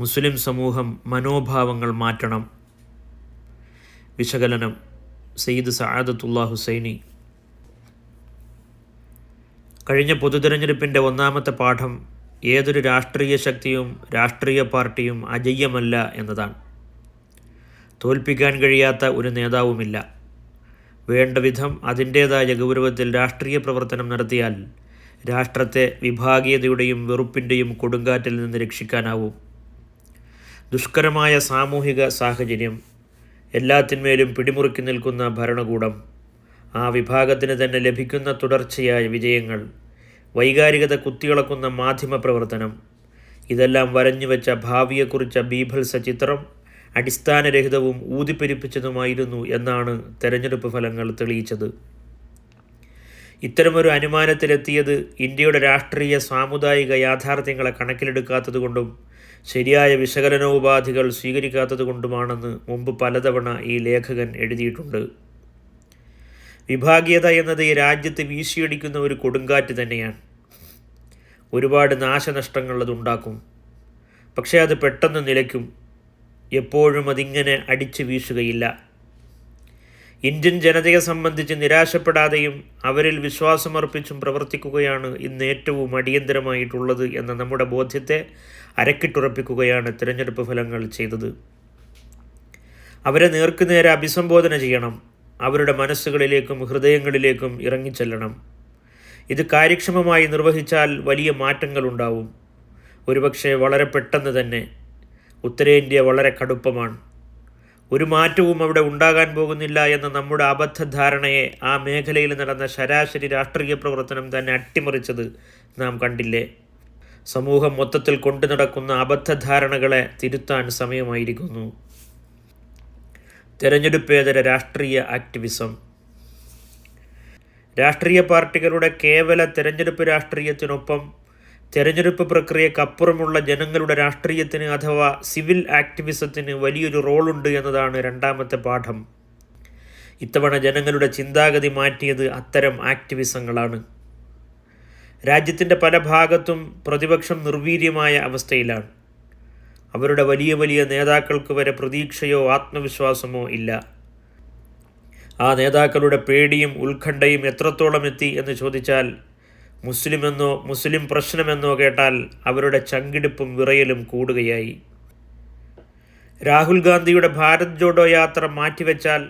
മുസ്ലിം സമൂഹം മനോഭാവങ്ങൾ മാറ്റണം. വിശകലനം. സയ്യിദ് സആദത്തുല്ലാ ഹുസൈനി. കഴിഞ്ഞ പൊതുതെരഞ്ഞെടുപ്പിന്റെ ഒന്നാമത്തെ പാഠം ഏതൊരു രാഷ്ട്രീയ ശക്തിയും രാഷ്ട്രീയ പാർട്ടിയും അജയ്യമല്ല എന്നതാണ്. തോൽപ്പിക്കാൻ കഴിയാത്ത ഒരു നേതാവുമില്ല. വേണ്ട വിധം അതിന്റേതായ ഗൗരവത്തിൽ രാഷ്ട്രീയ പ്രവർത്തനം നടത്തിയാൽ രാഷ്ട്രത്തെ വിഭാഗീയതയുടെയും വെറുപ്പിന്റെയും കൊടുങ്കാറ്റിൽ നിന്ന് രക്ഷിക്കാനാവും. ദുഷ്കരമായ സാമൂഹിക സാഹചര്യം എല്ലാത്തിന്മേലും പിടിമുറുക്കി നിൽക്കുന്ന ഭരണകൂടം ആ വിഭാഗത്തിന് തന്നെ ലഭിക്കുന്ന തുടർച്ചയായ വിജയങ്ങൾ വൈകാരികത കുത്തിയിളക്കുന്ന മാധ്യമ പ്രവർത്തനം ഇതെല്ലാം വരഞ്ഞുവെച്ച ഭാവിയെക്കുറിച്ച ബീഭത്സ ചിത്രം അടിസ്ഥാനരഹിതവും ഊതിപ്പെരിപ്പിച്ചതുമായിരുന്നു എന്നാണ് തെരഞ്ഞെടുപ്പ് ഫലങ്ങൾ തെളിയിച്ചത്. ഇത്തരമൊരു അനുമാനത്തിലെത്തിയത് ഇന്ത്യയുടെ രാഷ്ട്രീയ സാമുദായിക യാഥാർത്ഥ്യങ്ങളെ കണക്കിലെടുക്കാത്തതുകൊണ്ടും ശരിയായ വിശകലനോപാധികൾ സ്വീകരിക്കാത്തതുകൊണ്ടുമാണെന്ന് മുമ്പ് പലതവണ ഈ ലേഖകൻ എഴുതിയിട്ടുണ്ട്. വിഭാഗീയത എന്നത് ഈ രാജ്യത്ത് വീശിയടിക്കുന്ന ഒരു കൊടുങ്കാറ്റ് തന്നെയാണ്. ഒരുപാട് നാശനഷ്ടങ്ങൾ അതുണ്ടാക്കും പക്ഷേ അത് പെട്ടെന്ന് നിലയ്ക്കും. എപ്പോഴും അതിങ്ങനെ അടിച്ചു വീശുകയില്ല. ഇന്ത്യൻ ജനതയെ സംബന്ധിച്ച് നിരാശപ്പെടാതെയും അവരിൽ വിശ്വാസമർപ്പിച്ചും പ്രവർത്തിക്കുകയാണ് ഇന്ന് ഏറ്റവും അടിയന്തരമായിട്ടുള്ളത് എന്ന നമ്മുടെ ബോധ്യത്തെ അരക്കിട്ടുറപ്പിക്കുകയാണ് തിരഞ്ഞെടുപ്പ് ഫലങ്ങൾ ചെയ്തത്. അവരെ നേർക്കുനേരെ അഭിസംബോധന ചെയ്യണം. അവരുടെ മനസ്സുകളിലേക്കും ഹൃദയങ്ങളിലേക്കും ഇറങ്ങിച്ചെല്ലണം. ഇത് കാര്യക്ഷമമായി നിർവഹിച്ചാൽ വലിയ മാറ്റങ്ങളുണ്ടാവും ഒരുപക്ഷെ വളരെ പെട്ടെന്ന് തന്നെ. ഉത്തരേന്ത്യ വളരെ കടുപ്പമാണ്. ഒരു മാറ്റവും അവിടെ ഉണ്ടാകാൻ പോകുന്നില്ല എന്ന നമ്മുടെ അബദ്ധധാരണയെ ആ മേഖലയിൽ നടന്ന ശരാശരി രാഷ്ട്രീയ പ്രവർത്തനം തന്നെ അട്ടിമറിച്ചത് നാം കണ്ടില്ലേ? സമൂഹം മൊത്തത്തിൽ കൊണ്ടു നടക്കുന്ന അബദ്ധധാരണകളെ തിരുത്താൻ സമയമായിരിക്കുന്നു. തെരഞ്ഞെടുപ്പേതര രാഷ്ട്രീയ ആക്ടിവിസം? രാഷ്ട്രീയ പാർട്ടികളുടെ കേവല തെരഞ്ഞെടുപ്പ് രാഷ്ട്രീയത്തിനൊപ്പം തെരഞ്ഞെടുപ്പ് പ്രക്രിയക്കപ്പുറമുള്ള ജനങ്ങളുടെ രാഷ്ട്രീയത്തിന് അഥവാ സിവിൽ ആക്ടിവിസത്തിന് വലിയൊരു റോളുണ്ട് എന്നതാണ് രണ്ടാമത്തെ പാഠം. ഇത്തവണ ജനങ്ങളുടെ ചിന്താഗതി മാറ്റിയത് അത്തരം ആക്ടിവിസങ്ങളാണ്. രാജ്യത്തിന്റെ പല ഭാഗത്തും പ്രതിപക്ഷം നിർവീര്യമായ അവസ്ഥയിലാണ്. അവരുടെ വലിയ വലിയ നേതാക്കൾക്ക് വരെ പ്രതീക്ഷയോ ആത്മവിശ്വാസമോ ഇല്ല. ആ നേതാക്കളുടെ പേടിയും ഉത്കണ്ഠയും എത്രത്തോളം എത്തി എന്ന് ചോദിച്ചാൽ മുസ്ലിമെന്നോ മുസ്ലിം പ്രശ്നമെന്നോ കേട്ടാൽ അവരുടെ ചങ്കിടിപ്പും വിറയലും കൂടുകയായി. രാഹുൽ ഗാന്ധിയുടെ ഭാരത് ജോഡോ യാത്ര മാറ്റിവെച്ചാൽ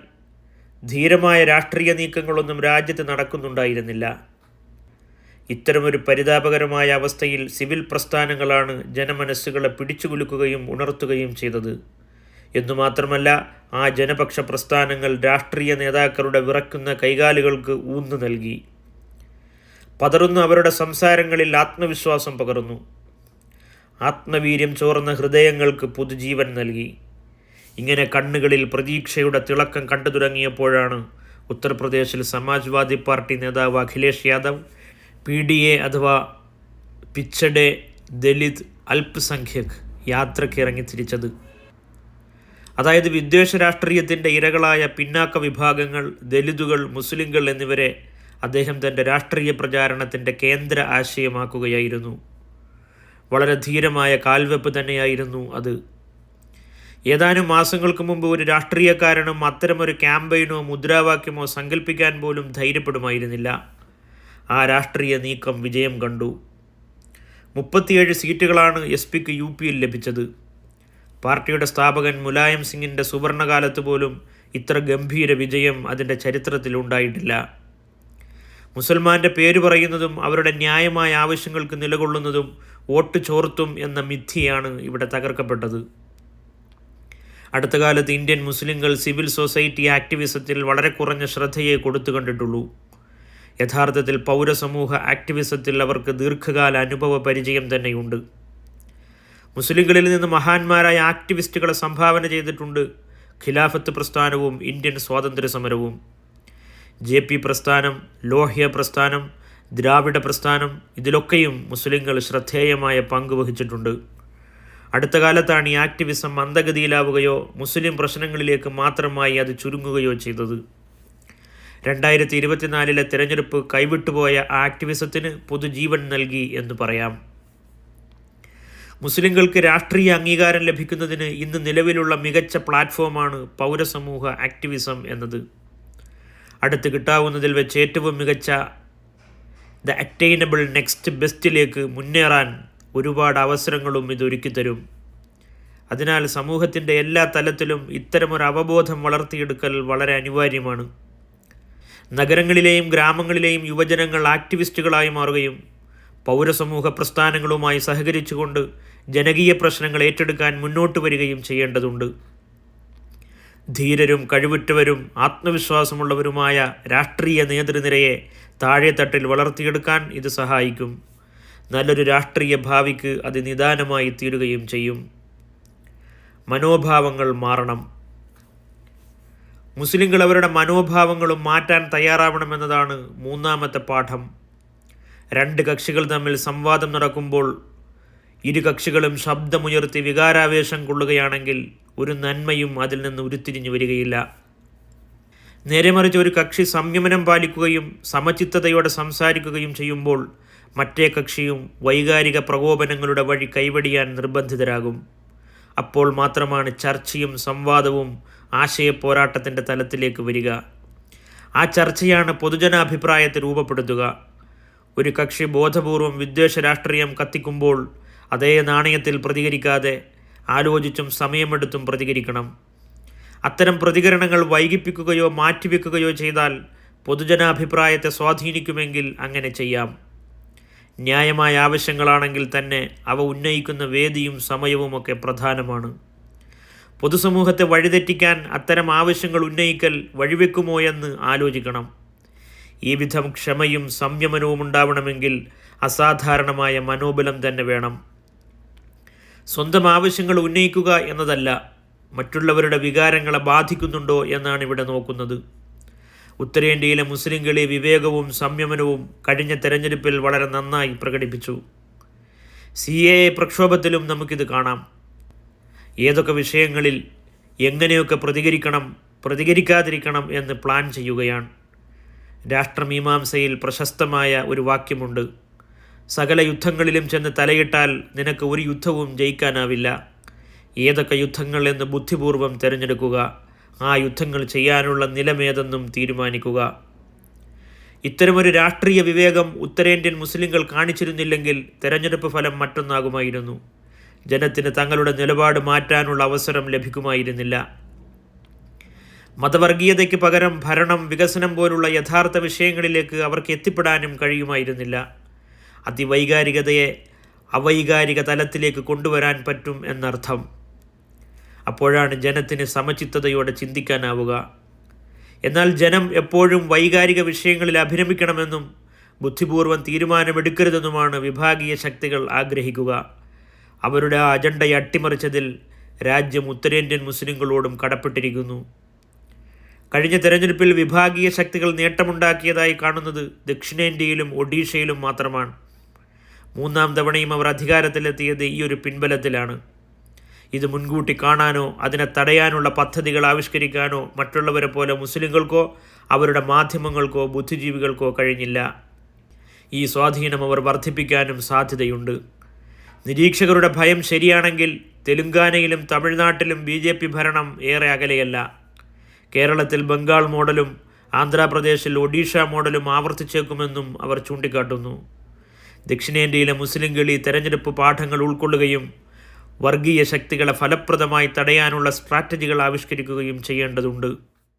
ധീരമായ രാഷ്ട്രീയ നീക്കങ്ങളൊന്നും രാജ്യത്ത് നടക്കുന്നുണ്ടായിരുന്നില്ല. ഇത്തരമൊരു പരിതാപകരമായ അവസ്ഥയിൽ സിവിൽ പ്രസ്ഥാനങ്ങളാണ് ജനമനസ്സുകളെ പിടിച്ചുകുലുക്കുകയും ഉണർത്തുകയും ചെയ്തത്. എന്നുമാത്രമല്ല ആ ജനപക്ഷ പ്രസ്ഥാനങ്ങൾ രാഷ്ട്രീയ നേതാക്കളുടെ വിറക്കുന്ന കൈകാലുകൾക്ക് ഊന്നു നൽകി. പതറുന്ന അവരുടെ സംസാരങ്ങളിൽ ആത്മവിശ്വാസം പകർന്നു ആത്മവീര്യം ചോർന്ന ഹൃദയങ്ങൾക്ക് പുതുജീവൻ നൽകി. ഇങ്ങനെ കണ്ണുകളിൽ പ്രതീക്ഷയുടെ തിളക്കം കണ്ടു തുടങ്ങിയപ്പോഴാണ് ഉത്തർപ്രദേശിൽ സമാജ്വാദി പാർട്ടി നേതാവ് Akhilesh Yadav P D A അഥവാ പിച്ചഡെ ദലിത് അല്പസംഖ്യക് യാത്രയ്ക്ക് ഇറങ്ങി തിരിച്ചത്. അതായത് വിദ്വേഷ രാഷ്ട്രീയത്തിന്റെ ഇരകളായ പിന്നാക്ക വിഭാഗങ്ങൾ ദലിതുകൾ മുസ്ലിങ്ങൾ എന്നിവരെ അദ്ദേഹം തന്റെ രാഷ്ട്രീയ പ്രചാരണത്തിന്റെ കേന്ദ്ര ആശയമാക്കുകയായിരുന്നു. വളരെ ധീരമായ കാൽവെപ്പ് തന്നെയായിരുന്നു അത്. ഏതാനും മാസങ്ങൾക്ക് മുമ്പ് ഒരു രാഷ്ട്രീയക്കാരനും അത്തരമൊരു ക്യാമ്പയിനോ മുദ്രാവാക്യമോ സങ്കല്പിക്കാൻ പോലും ധൈര്യപ്പെടുമായിരുന്നില്ല. ആ രാഷ്ട്രീയ നീക്കം വിജയം കണ്ടു. മുപ്പത്തിയേഴ് സീറ്റുകളാണ് എസ് പിക്ക് യു പിയിൽ ലഭിച്ചത്. പാർട്ടിയുടെ സ്ഥാപകൻ മുലായം സിംഗിന്റെ സുവർണകാലത്ത് പോലും ഇത്ര ഗംഭീര വിജയം അതിന്റെ ചരിത്രത്തിൽ ഉണ്ടായിട്ടില്ല. മുസൽമാന്റെ പേര് പറയുന്നതും അവരുടെ ന്യായമായ ആവശ്യങ്ങൾക്ക് നിലകൊള്ളുന്നതും വോട്ട് ചോർത്തും എന്ന മിഥ്യയാണ് ഇവിടെ തകർക്കപ്പെട്ടത്. അടുത്ത കാലത്ത് ഇന്ത്യൻ മുസ്ലിങ്ങൾ സിവിൽ സൊസൈറ്റി ആക്ടിവിസത്തിൽ വളരെ കുറഞ്ഞ ശ്രദ്ധയെ കൊടുത്തു കണ്ടിട്ടുള്ളൂ. യഥാർത്ഥത്തിൽ പൗരസമൂഹ ആക്ടിവിസത്തിൽ അവർക്ക് ദീർഘകാല അനുഭവ പരിചയം തന്നെയുണ്ട്. മുസ്ലിങ്ങളിൽ നിന്ന് മഹാന്മാരായ ആക്ടിവിസ്റ്റുകളെ സംഭാവന ചെയ്തിട്ടുണ്ട് ഖിലാഫത്ത് പ്രസ്ഥാനവും ഇന്ത്യൻ സ്വാതന്ത്ര്യ സമരവും ജെ പി പ്രസ്ഥാനം ലോഹ്യ പ്രസ്ഥാനം ദ്രാവിഡ പ്രസ്ഥാനം ഇതിലൊക്കെയും മുസ്ലിങ്ങൾ ശ്രദ്ധേയമായ പങ്ക് വഹിച്ചിട്ടുണ്ട്. അടുത്ത കാലത്താണ് ഈ ആക്ടിവിസം മന്ദഗതിയിലാവുകയോ മുസ്ലിം പ്രശ്നങ്ങളിലേക്ക് മാത്രമായി അത് ചുരുങ്ങുകയോ ചെയ്തത്. രണ്ടായിരത്തി ഇരുപത്തിനാലിലെ തിരഞ്ഞെടുപ്പ് കൈവിട്ടുപോയ ആക്ടിവിസത്തിന് പുതുജീവൻ നൽകി എന്ന് പറയാം. മുസ്ലിങ്ങൾക്ക് രാഷ്ട്രീയ അംഗീകാരം ലഭിക്കുന്നതിന് ഇന്ന് നിലവിലുള്ള മികച്ച പ്ലാറ്റ്ഫോമാണ് പൗരസമൂഹ ആക്ടിവിസം എന്നത്. അടുത്ത് കിട്ടാവുന്നതിൽ വെച്ച് ഏറ്റവും മികച്ച ദ അറ്റൈനബിൾ നെക്സ്റ്റ് ബെസ്റ്റിലേക്ക് മുന്നേറാൻ ഒരുപാട് അവസരങ്ങളും ഇത് ഒരുക്കിത്തരും അതിനാൽ സമൂഹത്തിന്റെ എല്ലാ തലത്തിലും ഇത്തരമൊരു അവബോധം വളർത്തിയെടുക്കൽ വളരെ അനിവാര്യമാണ്. നഗരങ്ങളിലെയും ഗ്രാമങ്ങളിലെയും യുവജനങ്ങൾ ആക്ടിവിസ്റ്റുകളായി മാറുകയും പൗരസമൂഹ പ്രസ്ഥാനങ്ങളുമായി സഹകരിച്ചുകൊണ്ട് ജനകീയ പ്രശ്നങ്ങൾ ഏറ്റെടുക്കാൻ മുന്നോട്ട് വരികയും ചെയ്യേണ്ടതുണ്ട്. ധീരരും കഴിവുറ്റവരും ആത്മവിശ്വാസമുള്ളവരുമായ രാഷ്ട്രീയ നേതൃനിരയെ താഴെത്തട്ടിൽ വളർത്തിയെടുക്കാൻ ഇത് സഹായിക്കും. നല്ലൊരു രാഷ്ട്രീയ ഭാവിക്ക് അത് നിദാനമായി തീരുകയും ചെയ്യും. മനോഭാവങ്ങൾ മാറണം. മുസ്ലിങ്ങൾ അവരുടെ മനോഭാവങ്ങളും മാറ്റാൻ തയ്യാറാവണമെന്നതാണ് മൂന്നാമത്തെ പാഠം. രണ്ട് കക്ഷികൾ തമ്മിൽ സംവാദം നടക്കുമ്പോൾ ഇരു കക്ഷികളും ശബ്ദമുയർത്തി വികാരാവേശം കൊള്ളുകയാണെങ്കിൽ ഒരു നന്മയും അതിൽ നിന്ന് ഉരുത്തിരിഞ്ഞു വരികയില്ല. നേരെമറിച്ച് ഒരു കക്ഷി സംയമനം പാലിക്കുകയും സമചിത്തതയോടെ സംസാരിക്കുകയും ചെയ്യുമ്പോൾ മറ്റേ കക്ഷിയും വൈകാരിക പ്രകോപനങ്ങളുടെ വഴി കൈവടിയാൻ നിർബന്ധിതരാകും. അപ്പോൾ മാത്രമാണ് ചർച്ചയും സംവാദവും ആശയപ്പോരാട്ടത്തിന്റെ തലത്തിലേക്ക് വരിക. ആ ചർച്ചയാണ് പൊതുജനാഭിപ്രായത്തെ രൂപപ്പെടുത്തുക. ഒരു കക്ഷി ബോധപൂർവം വിദ്വേഷ രാഷ്ട്രീയം കത്തിക്കുമ്പോൾ അതേ നാണയത്തിൽ പ്രതികരിക്കാതെ ആലോചിച്ചും സമയമെടുത്തും പ്രതികരിക്കണം. അത്തരം പ്രതികരണങ്ങൾ വൈകിപ്പിക്കുകയോ മാറ്റിവെക്കുകയോ ചെയ്താൽ പൊതുജനാഭിപ്രായത്തെ സ്വാധീനിക്കുമെങ്കിൽ അങ്ങനെ ചെയ്യാം. ന്യായമായ ആവശ്യങ്ങളാണെങ്കിൽ തന്നെ അവ ഉന്നയിക്കുന്ന വേദിയും സമയവുമൊക്കെ പ്രധാനമാണ്. പൊതുസമൂഹത്തെ വഴിതെറ്റിക്കാൻ അത്തരം ആവശ്യങ്ങൾ ഉന്നയിക്കൽ വഴിവെക്കുമോ എന്ന് ആലോചിക്കണം. ഈ വിധം ക്ഷമയും സംയമനവും ഉണ്ടാവണമെങ്കിൽ അസാധാരണമായ മനോബലം തന്നെ വേണം. സ്വന്തം ആവശ്യങ്ങൾ ഉന്നയിക്കുക എന്നതല്ല മറ്റുള്ളവരുടെ വികാരങ്ങളെ ബാധിക്കുന്നുണ്ടോ എന്നാണ് ഇവിടെ നോക്കുന്നത്. ഉത്തരേന്ത്യയിലെ മുസ്ലിങ്ങളെ വിവേകവും സംയമനവും കഴിഞ്ഞ തെരഞ്ഞെടുപ്പിൽ വളരെ നന്നായി പ്രകടിപ്പിച്ചു. സി എ പ്രക്ഷോഭത്തിലും നമുക്കിത് കാണാം. ഏതൊക്കെ വിഷയങ്ങളിൽ എങ്ങനെയൊക്കെ പ്രതികരിക്കണം പ്രതികരിക്കാതിരിക്കണം എന്ന് പ്ലാൻ ചെയ്യുകയാണ്. രാഷ്ട്രമീമാംസയിൽ പ്രശസ്തമായ ഒരു വാക്യമുണ്ട്. സകല യുദ്ധങ്ങളിലും ചെന്ന് തലയിട്ടാൽ നിനക്ക് ഒരു യുദ്ധവും ജയിക്കാനാവില്ല. ഏതൊക്കെ യുദ്ധങ്ങൾ എന്ന് ബുദ്ധിപൂർവം തിരഞ്ഞെടുക്കുക ആ യുദ്ധങ്ങൾ ചെയ്യാനുള്ള നിലമേതെന്നും തീരുമാനിക്കുക. ഇത്തരമൊരു രാഷ്ട്രീയ വിവേകം ഉത്തരേന്ത്യൻ മുസ്ലിങ്ങൾ കാണിച്ചിരുന്നില്ലെങ്കിൽ തെരഞ്ഞെടുപ്പ് ഫലം മറ്റൊന്നാകുമായിരുന്നു. ജനത്തിന് തങ്ങളുടെ നിലപാട് മാറ്റാനുള്ള അവസരം ലഭിക്കുമായിരുന്നില്ല. മതവർഗീയതയ്ക്ക് പകരം ഭരണം വികസനം പോലുള്ള യഥാർത്ഥ വിഷയങ്ങളിലേക്ക് അവർക്ക് എത്തിപ്പെടാനും കഴിയുമായിരുന്നില്ല. അതിവൈകാരികതയെ അവൈകാരിക തലത്തിലേക്ക് കൊണ്ടുവരാൻ പറ്റും എന്നർത്ഥം. അപ്പോഴാണ് ജനത്തിന് സമചിത്തതയോടെ ചിന്തിക്കാനാവുക. എന്നാൽ ജനം എപ്പോഴും വൈകാരിക വിഷയങ്ങളിൽ അഭിരമിക്കണമെന്നും ബുദ്ധിപൂർവം തീരുമാനമെടുക്കരുതെന്നുമാണ് വിഭാഗീയ ശക്തികൾ ആഗ്രഹിക്കുക. അവരുടെ ആ അജണ്ടയെ അട്ടിമറിച്ചതിൽ രാജ്യം ഉത്തരേന്ത്യൻ മുസ്ലിങ്ങളോടും കടപ്പെട്ടിരിക്കുന്നു. കഴിഞ്ഞ തെരഞ്ഞെടുപ്പിൽ വിഭാഗീയ ശക്തികൾ നേട്ടമുണ്ടാക്കിയതായി കാണുന്നത് ദക്ഷിണേന്ത്യയിലും ഒഡീഷയിലും മാത്രമാണ്. മൂന്നാം തവണയും അവർ അധികാരത്തിലെത്തിയത് ഈ ഒരു പിൻബലത്തിലാണ്. ഇത് മുൻകൂട്ടി കാണാനോ അതിനെ തടയാനുള്ള പദ്ധതികൾ ആവിഷ്കരിക്കാനോ മറ്റുള്ളവരെ പോലെ മുസ്ലിങ്ങൾക്കോ അവരുടെ മാധ്യമങ്ങൾക്കോ ബുദ്ധിജീവികൾക്കോ കഴിഞ്ഞില്ല. ഈ സ്വാധീനം അവർ വർദ്ധിപ്പിക്കാനും സാധ്യതയുണ്ട്. നിരീക്ഷകരുടെ ഭയം ശരിയാണെങ്കിൽ തെലുങ്കാനയിലും തമിഴ്നാട്ടിലും ബി ജെ പി ഭരണം ഏറെ അകലെയല്ല. കേരളത്തിൽ ബംഗാൾ മോഡലും ആന്ധ്രാപ്രദേശിൽ ഒഡീഷ മോഡലും ആവർത്തിച്ചേക്കുമെന്നും അവർ ചൂണ്ടിക്കാട്ടുന്നു. ദക്ഷിണേന്ത്യയിലെ മുസ്ലിം ഗളി തെരഞ്ഞെടുപ്പ് പാഠങ്ങൾ ഉൾക്കൊള്ളുകയും വർഗീയ ശക്തികളെ ഫലപ്രദമായി തടയാനുള്ള സ്ട്രാറ്റജികൾ ആവിഷ്കരിക്കുകയും ചെയ്യേണ്ടതുണ്ട്.